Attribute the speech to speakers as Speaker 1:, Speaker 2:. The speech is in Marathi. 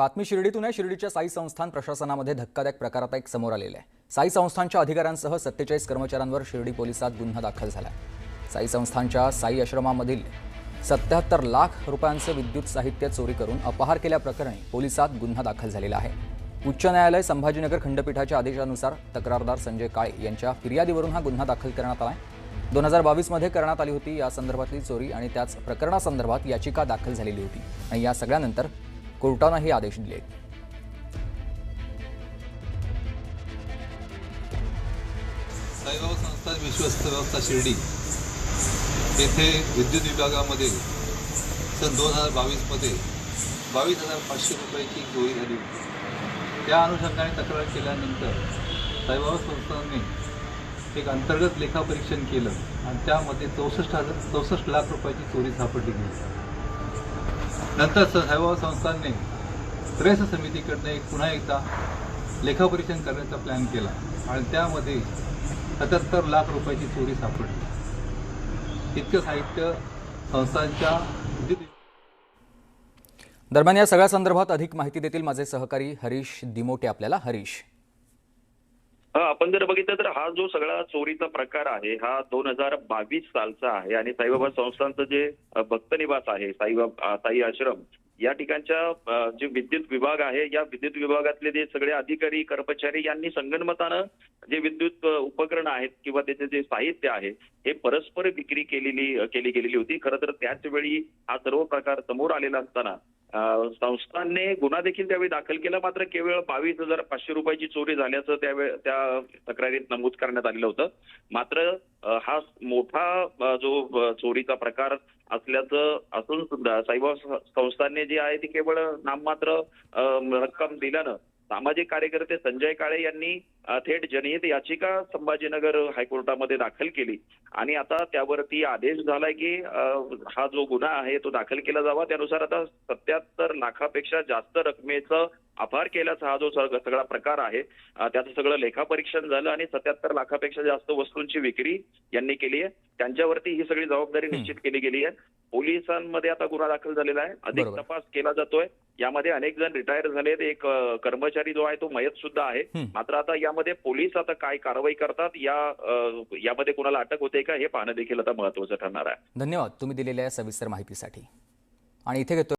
Speaker 1: बातमी शिर्डीतून आहे. शिर्डीच्या साई संस्थान प्रशासनामध्ये धक्कादायक प्रकारात एक समोर आलेला आहे. साई संस्थानच्या अधिकाऱ्यांसह सत्तेचाळीस कर्मचाऱ्यांवर शिर्डी पोलिसात गुन्हा दाखल झाला साई संस्थानच्या साई आश्रमामधील सत्याहत्तर लाख रुपयांचं विद्युत साहित्य चोरी करून अपहार केल्याप्रकरणी पोलिसात गुन्हा दाखल झालेला आहे. उच्च न्यायालय संभाजीनगर खंडपीठाच्या आदेशानुसार तक्रारदार संजय काळे यांच्या फिर्यादीवरून हा गुन्हा दाखल करण्यात आला आहे दोन हजार बावीसमध्ये करण्यात आली होती. या संदर्भातली चोरी आणि त्याच प्रकरणासंदर्भात याचिका दाखल झालेली होती. आणि या सगळ्यानंतर कोर्टानं हे आदेश दिले
Speaker 2: साईबाबा संस्था विश्वस्त व्यवस्था शिर्डी येथे विद्युत विभागामध्ये सन दोन हजार बावीसमध्ये बावीस हजार पाचशे रुपयाची चोरी झाली होती. त्या अनुषंगाने तक्रार केल्यानंतर साईबाबा संस्थांनी एक अंतर्गत लेखापरीक्षण केलं आणि त्यामध्ये चौसष्ट हजार चौसष्ट लाख रुपयाची चोरी सापडली गेली. नंतर स- संस्थांनी प्रेस समितीकडनं एक पुन्हा एकदा लेखापरीक्षण करण्याचा प्लॅन केला. आणि त्यामध्ये सत्याहत्तर लाख रुपयाची चोरी सापडली. इतकं साहित्य संस्थांच्या
Speaker 1: दरम्यान या सगळ्या संदर्भात अधिक माहिती देतील माझे सहकारी हरीश दिमोटे आपल्याला. हरीश.
Speaker 3: आपण जर बघितलं तर हा जो सगळा चोरीचा प्रकार आहे हा दोन हजार बावीस सालचा आहे आणि साईबाबा संस्थांचं जे अ, भक्तनिवास आहे साईबाबा साई आश्रम या ठिकाणच्या जे विद्युत विभाग आहे या विद्युत विभागातले जे सगळे अधिकारी कर्मचारी यांनी संगनमतानं जे विद्युत उपकरण आहेत किंवा त्याचे जे साहित्य आहे हे परस्पर विक्री केलेली केली गेलेली होती. खरं तर त्याच वेळी हा सर्व प्रकार समोर आलेला असताना संस्थांनी गुन्हा देखील त्यावेळी दाखल केला. मात्र केवळ बावीस हजार पाचशे रुपयाची चोरी झाल्याचं त्यावेळी त्या तक्रारीत नमूद करण्यात आलेलं होतं. मात्र हा मोठा जो चोरीचा प्रकार असल्याचं असून सुद्धा साईबाबा संस्थांनी जे आहे ती केवळ नाममात्र रक्कम दिल्यानं सामाजिक कार्यकर्ते संजय काळे यांनी थेट जनहित याचिका संभाजीनगर हायकोर्टामध्ये दाखल केली. आणि आता त्यावरती आदेश झालाय की हा जो गुन्हा आहे तो दाखल केला जावा. त्यानुसार आता सत्याहत्तर लाखापेक्षा जास्त रकमेचं अपहार केल्याचा हा जो सग- सगळा प्रकार आहे त्याचं सगळं लेखापरीक्षण झालं आणि सत्याहत्तर लाखापेक्षा जास्त वस्तूंची विक्री यांनी केली आहे. त्यांच्यावरती ही सगळी जबाबदारी निश्चित केली गेली आहे. पोलिसांमध्ये आता गुन्हा दाखल झालेला आहे. अधिक. तपास केला जातोय. यामध्ये अनेक जण रिटायर झालेत एक कर्मचारी जो आहे तो मयत सुद्धा आहे. मात्र आता यामध्ये पोलीस आता काय कारवाई करतात या यामध्ये कोणाला अटक होते का हे पाहणं देखील आता महत्वाचं ठरणार आहे.
Speaker 1: धन्यवाद. तुम्ही दिलेल्या सविस्तर माहितीसाठी. आणि इथे घेतो